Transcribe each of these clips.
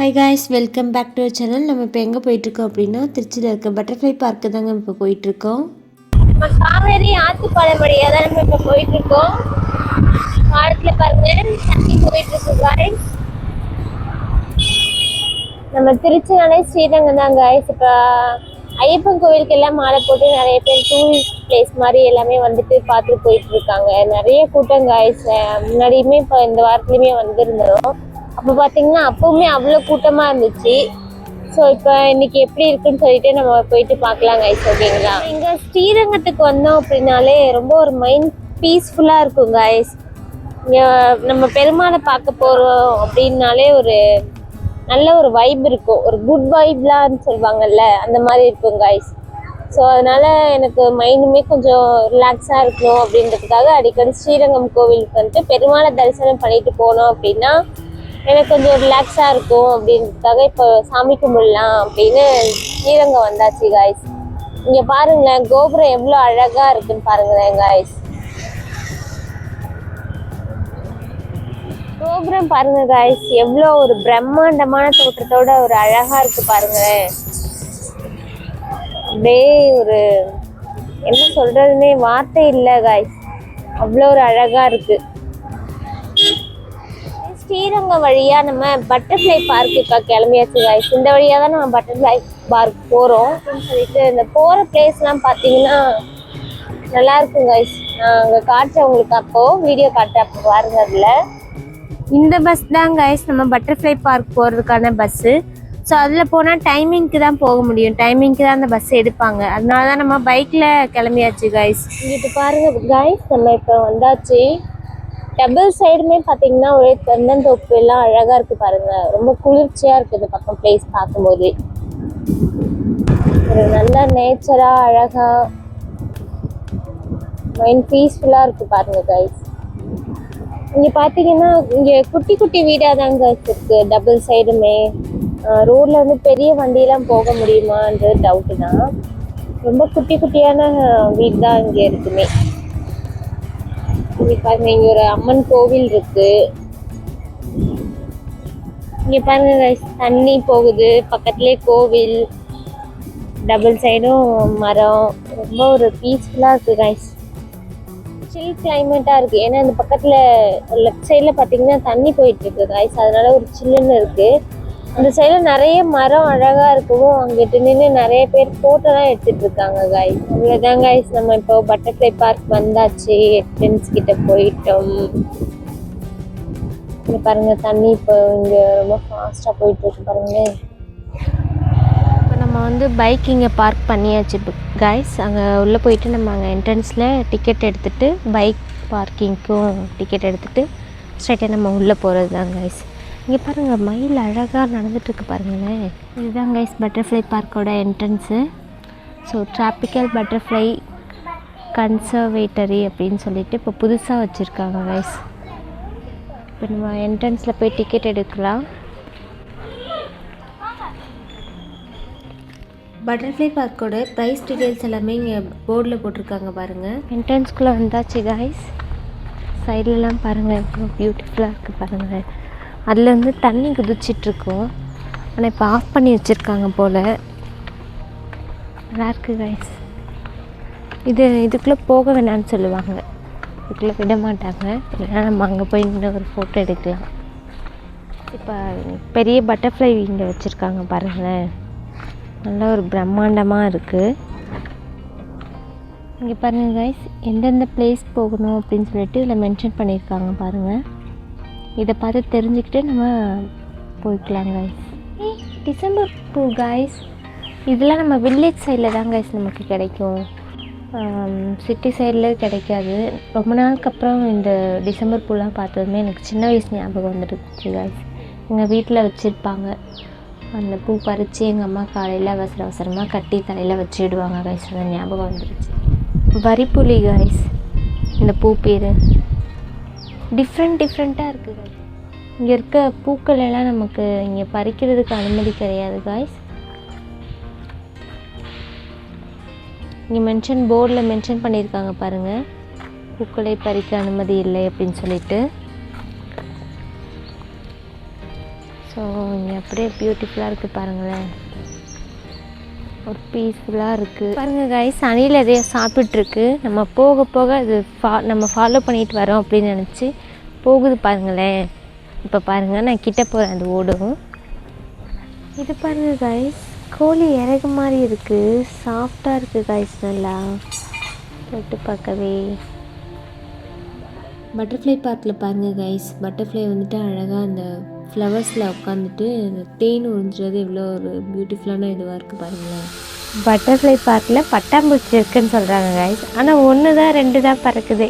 Hi guys welcome back to channel நம்ம இப்போ எங்கே போயிட்டுருக்கோம் அப்படின்னா திருச்சியில் இருக்க பட்டர்ஃப்ளை பார்க்கு தாங்க இப்போ போயிட்டுருக்கோம். நம்ம காவேரி ஆத்துப்பாலம் தான் நம்ம இப்போ போயிட்டுருக்கோம். இருக்கோம் பாலத்துல பாருங்க தண்ணி போயிட்டுருக்கோம் இருக்கு நம்ம திருச்சினாலே ஸ்ரீரங்கம் தான் காய்ஸ் இப்போ ஐயப்பன் கோவிலுக்கு எல்லாம் மாலை போட்டு நிறைய பேர் டூரிஸ்ட் பிளேஸ் மாதிரி எல்லாமே வந்துட்டு பார்த்துட்டு போயிட்டு இருக்காங்க நிறைய கூட்டம் காய்ஸ் முன்னாடியுமே இப்போ இந்த வாரத்துலையுமே வந்திருந்தோம். அப்போ பார்த்தீங்கன்னா அப்பவுமே அவ்வளோ கூட்டமாக இருந்துச்சு. ஸோ இப்போ இன்னைக்கு எப்படி இருக்குன்னு சொல்லிட்டு நம்ம போயிட்டு பார்க்கலாம் கைஸ் ஓகேங்களா இங்கே ஸ்ரீரங்கத்துக்கு வந்தோம் அப்படின்னாலே ரொம்ப ஒரு மைண்ட் பீஸ்ஃபுல்லாக இருக்கும் கைஸ் இங்கே நம்ம பெருமாளை பார்க்க போகிறோம் அப்படின்னாலே ஒரு நல்ல ஒரு வைப் இருக்கும். ஒரு குட் வைப்லான்னு சொல்லுவாங்கல்ல அந்த மாதிரி இருக்கும் கைஸ் ஸோ அதனால் எனக்கு மைண்டுமே கொஞ்சம் ரிலாக்ஸாக இருக்கணும் அப்படின்றதுக்காக அடிக்கடி ஸ்ரீரங்கம் கோவிலுக்கு வந்துட்டு பெருமாளை தரிசனம் பண்ணிட்டு போனோம் அப்படின்னா எனக்கு கொஞ்சம் ரிலாக்ஸாக இருக்கும் அப்படின்றதுக்காக இப்போ சாமி கும்பிடலாம் அப்படின்னு ஸ்ரீரங்கம் வந்தாச்சு காய்ஸ் இங்கே பாருங்களேன் கோபுரம் எவ்வளோ அழகாக இருக்குன்னு பாருங்களேன் காய்ஸ் கோபுரம் பாருங்க காய்ஸ் எவ்வளோ ஒரு பிரம்மாண்டமான தோற்றத்தோட ஒரு அழகாக இருக்கு பாருங்களேன். அப்படியே ஒரு என்ன சொல்கிறதுனே வார்த்தை இல்லை காய்ஸ் அவ்வளோ ஒரு அழகாக இருக்குது ஸ்ரீரங்கம் வழியா நம்ம பட்டர்ஃப்ளை பார்க் இப்போ கிளம்பியாச்சு காய்ஸ் இந்த வழியா தான் நம்ம பட்டர்ஃப்ளை பார்க் போறோம் அப்படின்னு சொல்லிட்டு இந்த போற பிளேஸ்லாம் பார்த்தீங்கன்னா நல்லா இருக்கும் காய்ஸ் நான் அங்கே காட்டுறேன் உங்களுக்கு அப்போ. வீடியோ காட்டுறேன் அப்போ பாருங்க அதில். இந்த பஸ் தான் கைஸ் நம்ம பட்டர்ஃப்ளை பார்க் போகிறதுக்கான பஸ்ஸு ஸோ அதில் போனால் டைமிங்க்கு தான் போக முடியும். டைமிங்க்கு தான் அந்த பஸ் எடுப்பாங்க. அதனால தான் நம்ம பைக்கில் கிளம்பியாச்சு கைஸ் இங்கிட்டு பாருங்க கைஸ் நம்ம இப்போ வந்தாச்சு. டபுள் சைடுமே பார்த்தீங்கன்னா ஒரே தென்னந்தோப்பு எல்லாம் அழகாக இருக்குது பாருங்கள் ரொம்ப குளிர்ச்சியாக இருக்குது இந்த பக்கம் பிளேஸ் பார்க்கும்போது. ஒரு நல்ல நேச்சராக அழகாக மைண்ட் பீஸ்ஃபுல்லாக இருக்குது பாருங்கள் கைஸ் இங்கே பார்த்தீங்கன்னா இங்கே குட்டி குட்டி வீடாக தாங்க இருக்குது டபுள் சைடுமே ரோட்டில் வந்து பெரிய வண்டியெல்லாம் போக முடியுமான்றது டவுட்டு தான் ரொம்ப குட்டி குட்டியான வீடு தான் இங்கே இருக்குமே. இங்க பாருங்க இங்க ஒரு அம்மன் கோவில் இருக்கு. இங்க பாருங்க தண்ணி போகுது. பக்கத்துலயே கோவில் டபுள் சைடும் மரம். ரொம்ப ஒரு பீஸ்ஃபுல்லா இருக்கு கைஸ் சில் கிளைமேட்டாக இருக்குது ஏன்னா இந்த பக்கத்தில் லெஃப்ட் சைடில் பார்த்தீங்கன்னா தண்ணி போயிட்டு இருக்கு காய்ஸ் அதனால ஒரு சில்லுன்னு இருக்குது அந்த சைடில் நிறைய மரம் அழகாக இருக்கவும் அங்கிட்டு நின்று நிறைய பேர் ஃபோட்டோலாம் எடுத்துட்டு இருக்காங்க காய்ஸ் அவ்வளோதான் காய்ஸ் நம்ம இப்போ பட்டர்ஃப்ளை பார்க் வந்தாச்சு. ஃப்ரெண்ட்ஸ் கிட்ட போயிட்டோம். இங்க பாருங்க தண்ணி இப்போ இங்கே ரொம்ப ஃபாஸ்ட்டாக போயிட்டு இருக்கு பாருங்களேன். இப்போ நம்ம வந்து பைக் இங்கே பார்க் பண்ணியாச்சு கைஸ் அங்கே உள்ளே போயிட்டு நம்ம அங்கே என்ட்ரன்ஸில் டிக்கெட் எடுத்துகிட்டு பைக் பார்க்கிங்க்கும் டிக்கெட் எடுத்துகிட்டு ஸ்ட்ரைட்டாக நம்ம உள்ளே போகிறது தான் கைஸ் இங்கே பாருங்கள் மயில் அழகாக நடந்துட்டுருக்கு பாருங்களேன். இதுதான் guys butterfly பார்க்கோட entrance so tropical butterfly conservatory அப்படின்னு சொல்லிட்டு இப்போ புதுசாக வச்சுருக்காங்க கைஸ் இப்போ நம்ம என்ட்ரன்ஸில் போய் டிக்கெட் எடுக்கலாம். பட்டர்ஃப்ளை பார்க்கோட ப்ரைஸ் டீட்டெயில்ஸ் எல்லாமே இங்கே போர்டில் போட்டிருக்காங்க பாருங்கள் என்ட்ரன்ஸ்குள்ளே வந்தாச்சு காய்ஸ் சைட்லலாம் பாருங்கள் எவ்வளோ பியூட்டிஃபுல்லாக இருக்குது பாருங்கள் அதில் வந்து தண்ணி குதிச்சிட்ருக்கோம். ஆனால் இப்போ ஆஃப் பண்ணி வச்சுருக்காங்க போல். நல்லா இருக்குது கைஸ் இது இதுக்குள்ளே போக வேணாம்னு சொல்லுவாங்க. இதுக்குள்ளே விட மாட்டாங்க. இல்லைன்னா நம்ம அங்கே போய் நின்று ஒரு ஃபோட்டோ எடுக்கலாம். இப்போ பெரிய பட்டர்ஃப்ளை இங்கே வச்சுருக்காங்க பாருங்களேன். நல்ல ஒரு பிரம்மாண்டமாக இருக்குது இங்கே பாருங்கள் கைஸ் எந்தெந்த பிளேஸ் போகணும் அப்படின்னு சொல்லிட்டு இதில் மென்ஷன் பண்ணியிருக்காங்க பாருங்கள் இதை பார்த்து தெரிஞ்சுக்கிட்டு நம்ம போய்க்கலாம் கைஸ் டிசம்பர் பூ கைஸ் இதெல்லாம் நம்ம வில்லேஜ் சைடில் தான் கைஸ் நமக்கு கிடைக்கும். சிட்டி சைடில் கிடைக்காது. ரொம்ப நாளுக்கு அப்புறம் இந்த டிசம்பர் பூலாம் பார்த்ததுமே எனக்கு சின்ன வயசு ஞாபகம் வந்துடுச்சு கைஸ் எங்கள் வீட்டில் வச்சுருப்பாங்க. அந்த பூ பறித்து எங்கள் அம்மா காலையில் அவசர அவசரமாக கட்டி தலையில் வச்சுடுவாங்க கைஸ் அந்த ஞாபகம் வந்துடுச்சு. வரிப்புலி கைஸ் இந்த பூ பேர். டிஃப்ரெண்ட் டிஃப்ரெண்ட்டாக இருக்குது இங்கே இருக்க பூக்கள் எல்லாம் நமக்கு இங்கே பறிக்கிறதுக்கு அனுமதி கிடையாது காய்ஸ் இங்கே மென்ஷன் போர்டில் மென்ஷன் பண்ணியிருக்காங்க பாருங்கள் பூக்களை பறிக்க அனுமதி இல்லை அப்படின்னு சொல்லிட்டு. ஸோ ஸோ இங்கே அப்படியே பியூட்டிஃபுல்லாக இருக்குது பாருங்களேன். ஒரு பீஸ்ஃபுல்லாக இருக்குது பாருங்கள் கைஸ் அணில் எதையோ சாப்பிட்ருக்கு நம்ம போக போக அது ஃபா நம்ம ஃபாலோ பண்ணிட்டு வரோம் அப்படின்னு நினச்சி போகுது பாருங்களேன். இப்போ பாருங்கள் நான் கிட்ட போகிறேன் அது ஓடும். இது பாருங்கள் கைஸ் கோழி இறகு மாதிரி இருக்குது சாஃப்டாக இருக்குது காய்ஸ் நல்லா. தொட்டு பார்க்கவே. பட்டர்ஃப்ளை பார்க்கில் பாருங்கள் கைஸ் பட்டர்ஃப்ளை வந்துட்டு அழகாக அந்த ஃப்ளவர்ஸில் உட்காந்துட்டு அந்த தேன் உறிஞ்சுறது எவ்வளோ ஒரு பியூட்டிஃபுல்லான இதுவாக இருக்குது பாருங்களேன். பட்டர்ஃப்ளை பார்க்கில் பட்டாம்பூச்சி இருக்குன்னு சொல்கிறாங்க கைஸ் ஆனால் ஒன்று தான் ரெண்டு தான் பறக்குது.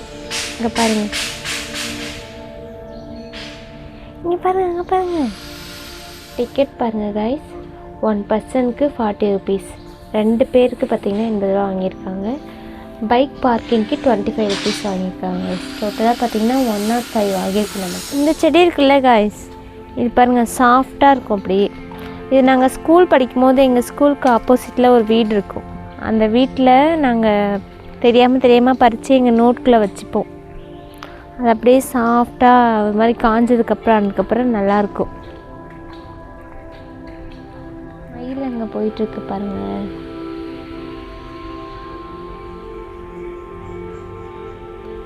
இங்கே பாருங்க. இங்கே பாருங்க இங்கே பாருங்க. டிக்கெட் பாருங்க கைஸ் ஒன் பர்சனுக்கு ஃபார்ட்டி ருபீஸ் ரெண்டு பேருக்கு பார்த்தீங்கன்னா எண்பது ரூபா வாங்கியிருக்காங்க. பைக் பார்க்கிங்க்கு டுவெண்ட்டி ஃபைவ் ருபீஸ் வாங்கியிருக்காங்க டோட்டலாக பார்த்தீங்கன்னா ஒன் நாட் ஃபைவ் வாங்கியிருக்கு நம்ம. இந்த செடி இருக்குல்ல காய்ஸ் இது பாருங்கள் சாஃப்டாக இருக்கும் அப்படியே இது நாங்கள் ஸ்கூல் படிக்கும்போது எங்கள் ஸ்கூலுக்கு ஆப்போசிட்டில் ஒரு வீடு இருக்கும். அந்த வீட்டில் நாங்கள் தெரியாமல் தெரியாமல் பறித்து எங்கள் நோட்குள்ளே வச்சுப்போம். அது அப்படியே சாஃப்டாக ஒரு மாதிரி காஞ்சதுக்கப்புறம் அதுக்கப்புறம் நல்லாயிருக்கும் மயில் அங்கே போயிட்டுருக்கு பாருங்கள்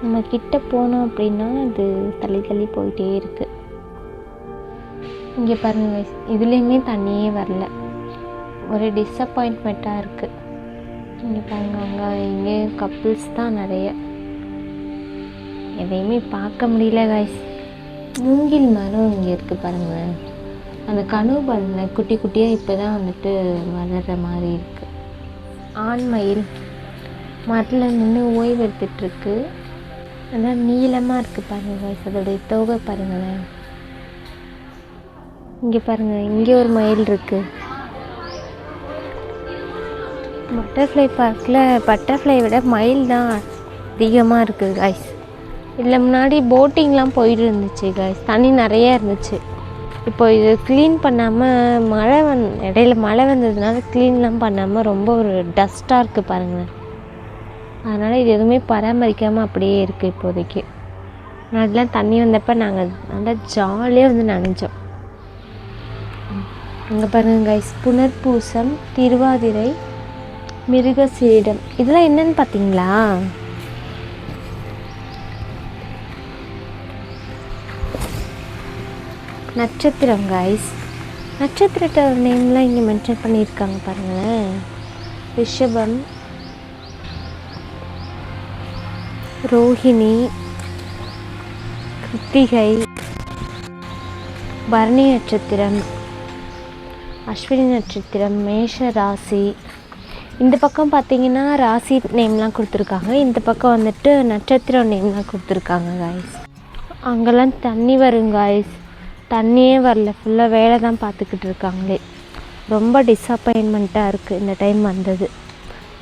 நம்ம கிட்ட போனோம் அப்படின்னா அது தள்ளி தள்ளி போயிட்டே இருக்குது இங்கே பாருங்க கைஸ் இதுலேயுமே தண்ணியே வரல. ஒரு டிஸப்பாயின்ட்மெண்ட்டாக இருக்குது இங்கே பாருங்க அங்கே இங்கே கப்புள்ஸ் தான் நிறைய. எதையுமே பார்க்க முடியல கைஸ் மூங்கில் மரம் இங்கே இருக்குது பாருங்கள் அந்த கனவு பாருங்க குட்டி குட்டியாக இப்போ தான் வந்துட்டு வளர்கிற மாதிரி இருக்குது ஆண் மயில் மரத்தில் நின்று ஓய்வு எடுத்துகிட்ருக்கு ஆனால் நீளமாக இருக்குது பாருங்கள் கைஸ் அதோடைய தோகை பாருங்களேன். இங்கே பாருங்கள் இங்கே ஒரு மயில் இருக்குது பட்டர்ஃப்ளை பார்க்கில் பட்டர்ஃப்ளை விட மயில் தான் அதிகமாக இருக்குது காய்ஸ் இதில் முன்னாடி போட்டிங்லாம் போயிட்டு இருந்துச்சு காய்ஸ் தண்ணி நிறையா இருந்துச்சு. இப்போ இது க்ளீன் பண்ணாமல் மழை வந் இடையில மழை வந்ததுனால க்ளீன்லாம் பண்ணாமல் ரொம்ப ஒரு டஸ்ட்டாக இருக்குது பாருங்களேன் அதனால் இது எதுவுமே பராமரிக்காமல் அப்படியே இருக்குது இப்போதைக்கு. அதெல்லாம் தண்ணி வந்தப்போ நாங்கள் நல்லா ஜாலியாக வந்து நனைஞ்சோம். அங்கே பாருங்கள் கைஸ் புனர்பூசம் திருவாதிரை மிருகசீடம் இதெல்லாம் என்னன்னு பார்த்தீங்களா நட்சத்திரம் கைஸ் நட்சத்திரத்தோட நேம்லாம் இங்கே மென்ஷன் பண்ணியிருக்காங்க பாருங்களேன். ரிஷபம் ரோஹிணி கிருத்திகை பரணி நட்சத்திரம். அஸ்வினி நட்சத்திரம் மேஷ ராசி. இந்த பக்கம் பார்த்தீங்கன்னா ராசி நேம்லாம் கொடுத்துருக்காங்க. இந்த பக்கம் வந்துட்டு நட்சத்திரம் நேம்லாம் கொடுத்துருக்காங்க காய்ஸ் அங்கெல்லாம் தண்ணி வரும் காய்ஸ் தண்ணியே வரல. ஃபுல்லாக வேலை தான் பார்த்துக்கிட்டு இருக்காங்களே. ரொம்ப டிஸப்பாயின்மெண்ட்டாக இருக்குது இந்த டைம் வந்தது.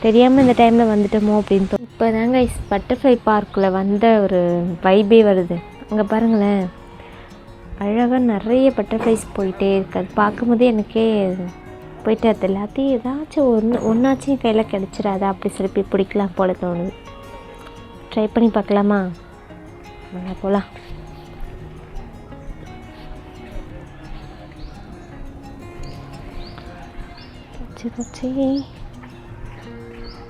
தெரியாமல் இந்த டைமில் வந்துட்டோமோ அப்படின்ட்டு தோணும் இப்போ தாங்க பட்டர்ஃப்ளை பார்க்கில் வந்த ஒரு வைபே வருது. அங்கே பாருங்களேன். அழகாக நிறைய பட்டர்ஃப்ளைஸ் போயிட்டே இருக்காது பார்க்கும்போதே எனக்கே போயிட்டு அது எல்லாத்தையும் ஏதாச்சும் ஒன்று ஒன்றாச்சும் கையில் கிடச்சிடாதா அப்படி சொல்லி பிடிக்கலாம் போல தோணுது. ட்ரை பண்ணி பார்க்கலாமா? நல்லா போகலாம் போச்சு போச்சு.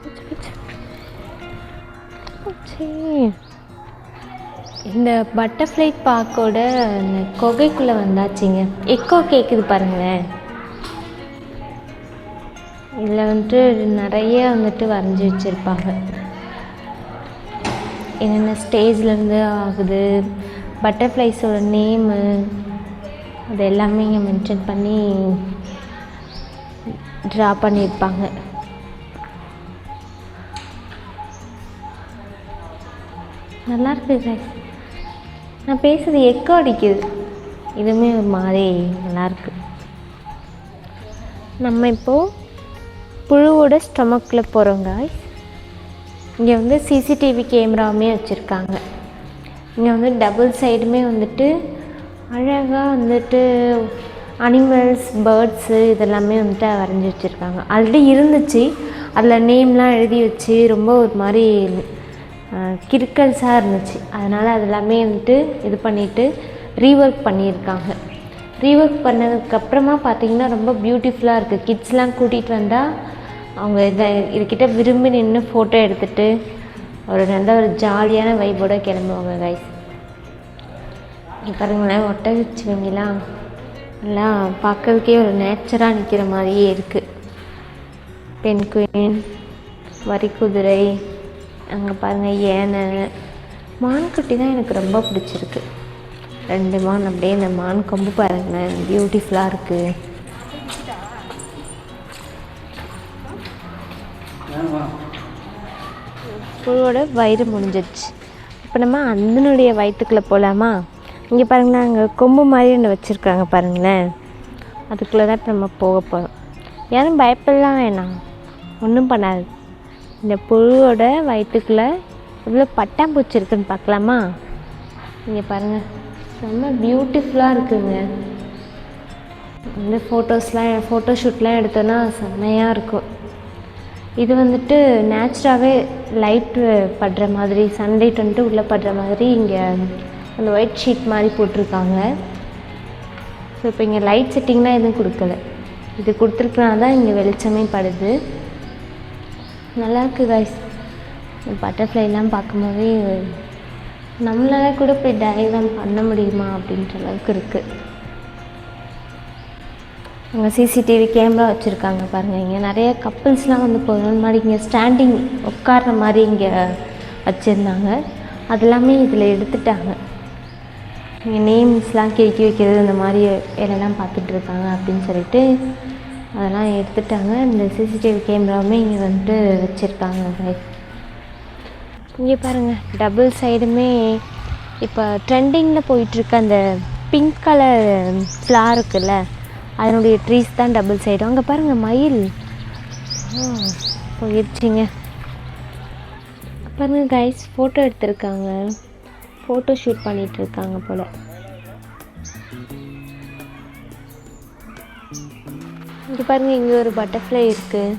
போச்சு போச்சு. போச்சு. இந்த பட்டர்ஃப்ளை பார்க்கோட அந்த குகைக்குள்ளே வந்தாச்சுங்க. எக்கோ கேட்குது பாருங்களேன். இதில் வந்துட்டு நிறைய வந்துட்டு வரைஞ்சி வச்சுருப்பாங்க. என்னென்ன ஸ்டேஜ்லேருந்து ஆகுது பட்டர்ஃப்ளைஸோட நேமு அது எல்லாமே இங்கே மென்ஷன் பண்ணி ட்ரா பண்ணியிருப்பாங்க. நல்லா இருக்குது. நான் பேசுறது எக்கோ அடிக்குது. இதுவுமே ஒரு மாதிரி நல்லாயிருக்கு நம்ம இப்போது புழுவோட ஸ்டொமக்கில் போகிறோம் காய்ஸ் இங்கே வந்து சிசிடிவி கேமராவுமே வச்சுருக்காங்க. இங்கே வந்து டபுள் சைடுமே வந்துட்டு அழகாக வந்துட்டு அனிமல்ஸ் பேர்ட்ஸு இதெல்லாமே வந்துட்டு வரைஞ்சி வச்சுருக்காங்க. ஆல்ரெடி இருந்துச்சு. அதில் நேம்லாம் எழுதி வச்சு ரொம்ப ஒரு மாதிரி கிறுக்கல்ஸாக இருந்துச்சு. அதனால் அது எல்லாமே வந்துட்டு இது பண்ணிவிட்டு ரீஒர்க் பண்ணியிருக்காங்க. ரீஒர்க் பண்ணதுக்கப்புறமா பார்த்தீங்கன்னா ரொம்ப பியூட்டிஃபுல்லாக இருக்குது கிட்ஸ்லாம் கூட்டிகிட்டு வந்தால் அவங்க இதை இதுக்கிட்ட விரும்பி நின்று ஃபோட்டோ எடுத்துகிட்டு ஒரு நல்ல ஒரு ஜாலியான வைபோட கிளம்புவாங்க கைஸ் பாருங்களேன் ஒட்டகச்சிவங்கிலாம் நல்லா பார்க்கறதுக்கே ஒரு நேச்சராக நிற்கிற மாதிரியே இருக்குது பெண் குயின் வரிக்குதிரை அங்கே பாருங்கள் யானை மான்குட்டி தான் எனக்கு ரொம்ப பிடிச்சிருக்கு. ரெண்டு மான் அப்படியே இந்த மான் கொம்பு பாருங்களேன் பியூட்டிஃபுல்லாக இருக்குது புழுவோட வயிறு முடிஞ்சிடுச்சு இப்போ நம்ம அந்தனுடைய வயிற்றுக்குள்ளே போகலாமா இங்கே பாருங்களேன் அங்கே கொம்பு மாதிரி ஒன்று வச்சுருக்காங்க பாருங்களேன். அதுக்குள்ளே தான் இப்போ நம்ம போக போகிறோம் யாரும் பயப்படலாம் வேணாம். ஒன்றும் பண்ணாது. இந்த புழுவோட வயிற்றுக்குள்ளே எவ்வளோ பட்டாம்பூச்சி இருக்குன்னு பார்க்கலாமா? இங்கே பாருங்கள் செம்ம பியூட்டிஃபுல்லாக இருக்குங்க. வந்து ஃபோட்டோஸ்லாம் ஃபோட்டோ ஷூட்லாம் எடுத்தோன்னா செம்மையாக இருக்கும். இது வந்துட்டு நேச்சுராகவே லைட் படுற மாதிரி சன்லைட் வந்துட்டு உள்ளே படுற மாதிரி இங்கே அந்த ஒயிட் ஷீட் மாதிரி போட்டிருக்காங்க. ஸோ இப்போ இங்கே லைட் செட்டிங்லாம் எதுவும் கொடுக்கல. இது கொடுத்துருக்கனால தான் இங்கே வெளிச்சமே படுது. நல்லாயிருக்கு காய்ஸ் பட்டர்ஃப்ளைலாம் பார்க்கும்போதே நம்மளால் கூட போய் டயக்ராம் பண்ண முடியுமா அப்படின்ற அளவுக்கு இருக்குது அங்கே சிசிடிவி கேமரா வச்சுருக்காங்க பாருங்கள் இங்கே நிறைய கப்புள்ஸ்லாம் வந்து போகிற மாதிரி இங்கே ஸ்டாண்டிங் உட்கார்ற மாதிரி இங்கே வச்சுருந்தாங்க. அதெல்லாமே இதில் எடுத்துட்டாங்க. இங்கே நேம்ஸ்லாம் கிறுக்கி வைக்கிறது இந்த மாதிரி வேலையெல்லாம் பார்த்துட்டு இருக்காங்க அப்படின்னு சொல்லிட்டு அதெல்லாம் எடுத்துட்டாங்க. இந்த சிசிடிவி கேமராவுமே இங்கே வந்துட்டு வச்சுருக்காங்க guys. இங்கே பாருங்கள் டபுள் சைடுமே இப்போ ட்ரெண்டிங்கில் போயிட்டுருக்க அந்த பிங்க் கலர் ஃப்ளார் இருக்குல்ல அதனுடைய ட்ரீஸ் தான் டபுள் சைடு அங்கே பாருங்கள் மயில். போயிடுச்சிங்க பாருங்க கைஸ் ஃபோட்டோ எடுத்திருக்காங்க. ஃபோட்டோ ஷூட் பண்ணிட்டு இருக்காங்க போல். பாருங்கள் இங்கே ஒரு பட்டர்ஃப்ளை இருக்குது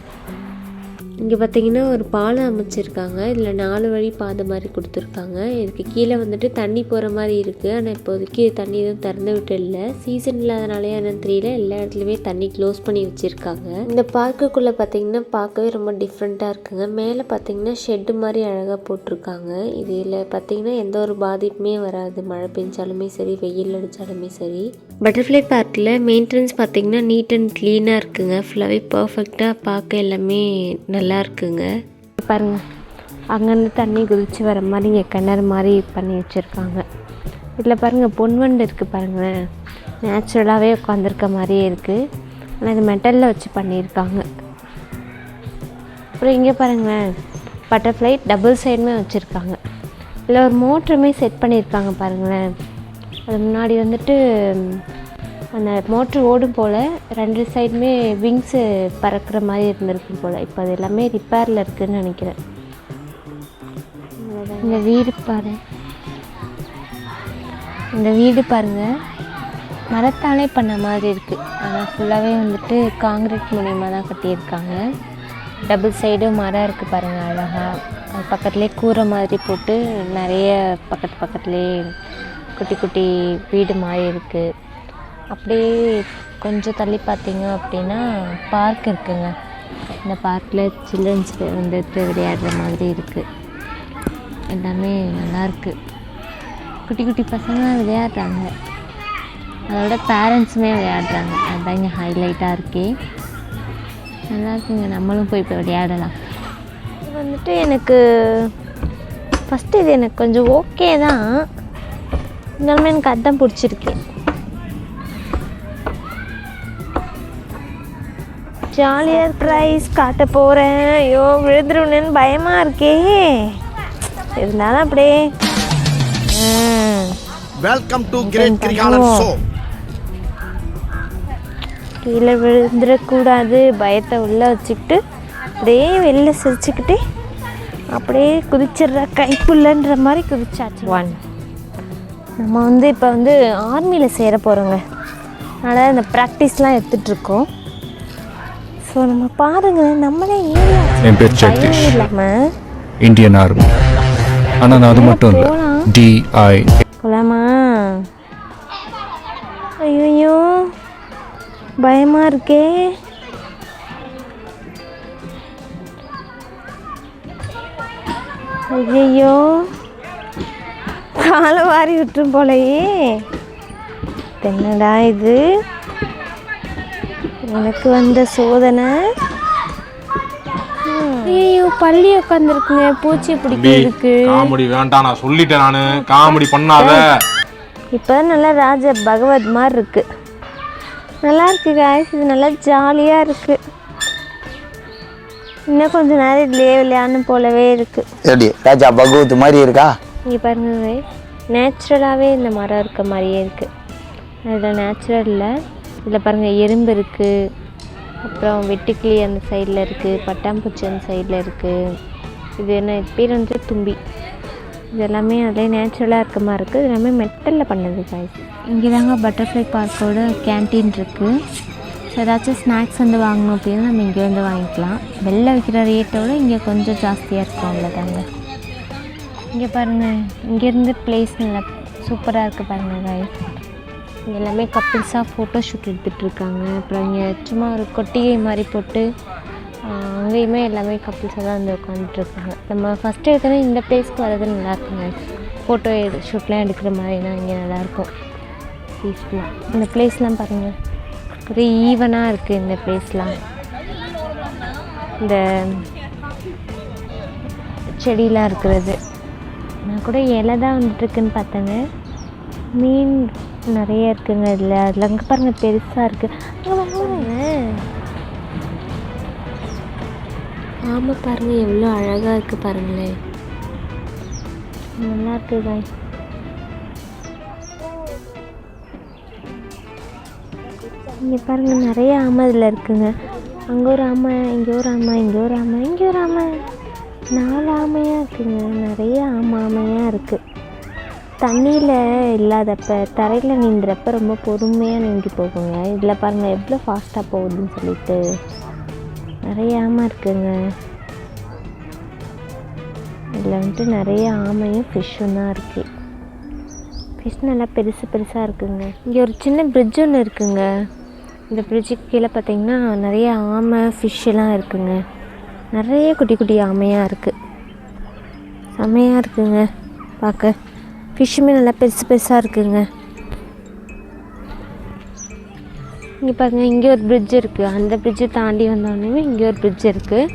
இங்கே பார்த்தீங்கன்னா ஒரு பாலம் அமைச்சிருக்காங்க. இதில் நாலு வழி பாதை மாதிரி கொடுத்துருக்காங்க. இதுக்கு கீழே வந்துட்டு தண்ணி போகிற மாதிரி இருக்குது ஆனால் இப்போதைக்கு தண்ணி எதுவும் திறந்து விட்டு இல்லை சீசன் இல்லாதனாலே என்னன்னு தெரியல. எல்லா இடத்துலையுமே தண்ணி க்ளோஸ் பண்ணி வச்சுருக்காங்க. இந்த பார்க்குக்குள்ளே பார்த்தீங்கன்னா பார்க்கவே ரொம்ப டிஃப்ரெண்ட்டாக இருக்குங்க. மேலே பார்த்தீங்கன்னா ஷெட்டு மாதிரி அழகாக போட்டிருக்காங்க. இதில் பார்த்தீங்கன்னா எந்த ஒரு பாதிப்புமே வராது. மழை பெஞ்சாலுமே சரி வெயில் அடித்தாலுமே சரி. பட்டர்ஃப்ளை பார்க்கில் மெயின்டெனன்ஸ் பார்த்தீங்கன்னா நீட் அண்ட் க்ளீனாக இருக்குங்க. ஃபுல்லாகவே பர்ஃபெக்டாக பார்க்க எல்லாமே நல்லா இருக்குங்க. பாருங்க. அங்கேருந்து தண்ணி குதிச்சு வர மாதிரி இங்கே கிணறு மாதிரி பண்ணி வச்சுருக்காங்க. இதில் பாருங்கள் பொன்வண்டு இருக்குது பாருங்களேன் நேச்சுரலாகவே உட்காந்துருக்க மாதிரியே இருக்குது ஆனால் இது மெட்டலில் வச்சு பண்ணியிருக்காங்க. அப்புறம் இங்கே பாருங்களேன் பட்டர்ஃப்ளை டபுள் சைடுமே வச்சுருக்காங்க. இதில் ஒரு மோட்டருமே செட் பண்ணியிருக்காங்க பாருங்களேன். அது முன்னாடி வந்துட்டு அந்த மோட்ரு ஓடும் போல் ரெண்டு சைடுமே விங்ஸு பறக்கிற மாதிரி இருந்திருக்கும் போல். இப்போ அது எல்லாமே ரிப்பேரில் இருக்குதுன்னு நினைக்கிறேன். இந்த வீடு பாரு. இந்த வீடு பாருங்கள் மரத்தாலே பண்ண மாதிரி இருக்குது ஆனால் ஃபுல்லாகவே வந்துட்டு காங்கிரீட் மூலியமாக தான் கட்டியிருக்காங்க. டபுள் சைடும் மரம் இருக்குது பாருங்கள் அழகாக அது பக்கத்துலேயே கூரை மாதிரி போட்டு நிறைய பக்கத்து பக்கத்துலேயே குட்டி குட்டி வீடு மாதிரி இருக்குது அப்படியே கொஞ்சம் தள்ளி பார்த்தீங்க அப்படின்னா பார்க் இருக்குங்க. இந்த பார்க்கில் சில்ட்ரன்ஸ் வந்துட்டு விளையாடுற மாதிரி இருக்குது எல்லாமே நல்லாயிருக்கு குட்டி குட்டி பசங்க விளையாடுறாங்க. அதோட பேரண்ட்ஸுமே விளையாடுறாங்க. அதுதான் இங்கே ஹைலைட்டாக இருக்கே. நல்லா இருக்குங்க. நம்மளும் போய் இப்போ விளையாடலாம். இது வந்துட்டு எனக்கு ஃபஸ்ட்டு இது எனக்கு கொஞ்சம் ஓகே தான். இருந்தாலுமே எனக்கு அதான் பிடிச்சிருக்கு. ஜாலியாக ப்ரைஸ் காட்ட போகிறேன் ஐயோ விழுந்துருவேன்னு பயமாக இருக்கே. இருந்தாலும் அப்படியே welcome to great Kirikalan show கீழே விழுந்துடக்கூடாது. பயத்தை உள்ளே வச்சுக்கிட்டு அப்படியே வெளில சிரிச்சுக்கிட்டு அப்படியே குதிச்சிடுற. கைப்புள்ளன்ற மாதிரி குதிச்சாச்சு. ஒன் நம்ம வந்து இப்போ வந்து ஆர்மியில் சேர போகிறோங்க அதனால் இந்த ப்ராக்டிஸ்லாம் எடுத்துகிட்ருக்கோம் ஸோ நம்ம பாருங்க நம்மளே ஏரியா என் பேர் ஜெகதீஷ் இல்லாமல் இந்தியன் ஆர்மி. ஆனால் நான் அது மட்டும் இல்லை. டிஐ போலாமா? ஐயோ பயமாக இருக்கே. ஐயோ காலை வாரி விட்டுரும் போலயே. என்னடா இது? எனக்கு வந்த சோதனை. ஐயோ பள்ளி உட்காந்துருக்குங்க பூச்சி பிடிக்கிறதுக்கு காமெடி வேண்டாம் நான் சொல்லிட்டேன் நானு. காமெடி பண்ணாத. இப்போ நல்லா ராஜ பகவத் மாதிரி இருக்கு. நல்லா இருக்கு guys. இது நல்லா ஜாலியாக இருக்கு. இன்னும் கொஞ்ச நேரம் இதுலேயே விளையாடணும் போலவே இருக்கு. எப்படி ராஜா பகவத் மாதிரி இருக்கா? இங்கே பாருங்க நேச்சுரலாகவே இந்த மரம் இருக்க மாதிரியே இருக்கு. அதில் நேச்சுரலில் இதில் பாருங்கள் எறும்பு இருக்குது அப்புறம் வெட்டுக்கிளி அந்த சைடில் இருக்குது பட்டாம்பூச்சி அந்த சைடில் இருக்குது இது என்ன பேர் வந்து தும்பி. இது எல்லாமே அதே நேச்சுரலாக இருக்க மாதிரி இருக்குது இது எல்லாமே மெட்டலில் பண்ணது காய்ஸ் இங்கே தாங்க பட்டர்ஃப்ளை பார்க்கோட கேன்டீன் இருக்குது ஸோ ஏதாச்சும் ஸ்நாக்ஸ் வந்து வாங்கணும் அப்படின்னா நம்ம இங்கே வந்து வாங்கிக்கலாம். வெளில விற்கிற ரேட்டோட இங்கே கொஞ்சம் ஜாஸ்தியாக இருக்கும் அவ்வளோதாங்க இங்கே பாருங்கள் இங்கேருந்து பிளேஸ் நல்லா சூப்பராக இருக்குது பாருங்கள் காய்ஸ் எல்லாமே கப்பிள்ஸாக ஃபோட்டோ ஷூட் எடுத்துகிட்டு இருக்காங்க அப்புறம் இங்கே சும்மா ஒரு கொட்டிகை மாதிரி போட்டு அங்கேயுமே எல்லாமே கப்பிள்ஸாக தான் வந்து உட்காந்துட்ருக்காங்க நம்ம ஃபஸ்ட்டு எடுத்தோன்னே இந்த பிளேஸ்க்கு வர்றது நல்லாயிருக்குங்க. ஃபோட்டோ எடு ஷூட்லாம் எடுக்கிற மாதிரினா இங்கே நல்லாயிருக்கும். பீஸ்ஃபுல்லாக இந்த பிளேஸ்லாம் பாருங்கள் ஒரே ஈவனாக இருக்குது இந்த பிளேஸ்லாம் இந்த செடியெலாம் இருக்கிறது. நான் கூட இலை தான் வந்துட்டுருக்குன்னு பார்த்தேங்க. மீன் நிறைய இருக்குங்க இதில். அதில் அங்கே பாருங்கள் பெருசாக இருக்குது அங்கே பாருங்க ஆமாம் பாருங்கள் எவ்வளோ அழகாக இருக்குது பாருங்களேன். நல்லா இருக்கு காய் இங்கே பாருங்கள் நிறைய ஆமை இதில் இருக்குங்க. அங்கே ஒரு ஆமை இங்கே ஒரு ஆமை இங்கே ஒரு ஆமை இங்கே ஒரு ஆமை. நாலு ஆமையாக இருக்குங்க. நிறைய ஆமை ஆமையாக இருக்குது தண்ணியில் இல்லாதப்ப தரையில் நீந்துறப்ப ரொம்ப பொறுமையாக நீந்தி போகுங்க. இதில் பாருங்கள் எவ்வளோ ஃபாஸ்ட்டாக போகுதுன்னு சொல்லிட்டு. நிறைய ஆமை இருக்குங்க. இதில் வந்துட்டு நிறைய ஆமையும் ஃபிஷ்ஷும் தான் இருக்குது ஃபிஷ் நல்லா பெருசு பெருசாக இருக்குங்க. இங்கே ஒரு சின்ன பிரிட்ஜ் ஒன்று இருக்குங்க. இந்த பிரிட்ஜுக்கு கீழே பார்த்தீங்கன்னா நிறைய ஆமை ஃபிஷ்ஷெல்லாம் இருக்குதுங்க இருக்குங்க. நிறைய குட்டி குட்டி ஆமையாக இருக்குது செம்மையாக இருக்குங்க. பார்க்க ஃபிஷ்ஷுமே நல்லா பெருசு பெருசாக இருக்குங்க. இங்கே பாருங்க இங்கே ஒரு பிரிட்ஜ் இருக்குது அந்த பிரிட்ஜை தாண்டி வந்தோடனே இங்கே ஒரு பிரிட்ஜ் இருக்குது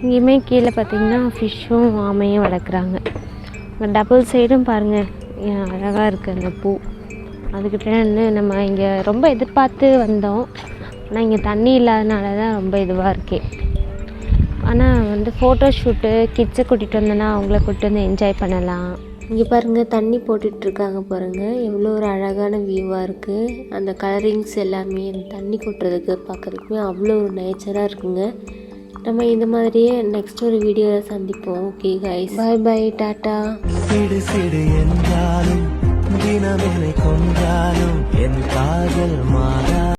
இங்கேயுமே கீழே பார்த்தீங்கன்னா ஃபிஷ்ஷும் ஆமையும் வளர்க்குறாங்க. டபுள் சைடும் பாருங்கள் அழகாக இருக்குது அந்த பூ. அதுக்கிட்ட வந்து நம்ம இங்கே ரொம்ப எதிர்பார்த்து வந்தோம். ஆனால் இங்கே தண்ணி இல்லாதனால தான் ரொம்ப இதுவாக இருக்கே. ஆனால் வந்து ஃபோட்டோ ஷூட்டு கிட்ஸை கூட்டிகிட்டு வந்தோன்னா அவங்கள கூப்பிட்டு வந்து என்ஜாய் பண்ணலாம். இங்கே பாருங்கள் தண்ணி போட்டுட்ருக்காங்க பாருங்கள் எவ்வளோ ஒரு அழகான வியூவாக இருக்குது அந்த கலரிங்ஸ் எல்லாமே அந்த தண்ணி கொட்டுறதுக்கு பார்க்குறதுக்குமே அவ்வளோ ஒரு நேச்சராக இருக்குங்க. நம்ம இந்த மாதிரியே நெக்ஸ்ட் ஒரு வீடியோவில் சந்திப்போம். Okay guys bye bye tata. சிடு சிடு என்றாலும் தினம் என்னை கொன்றாலும் என் காதல் மாறா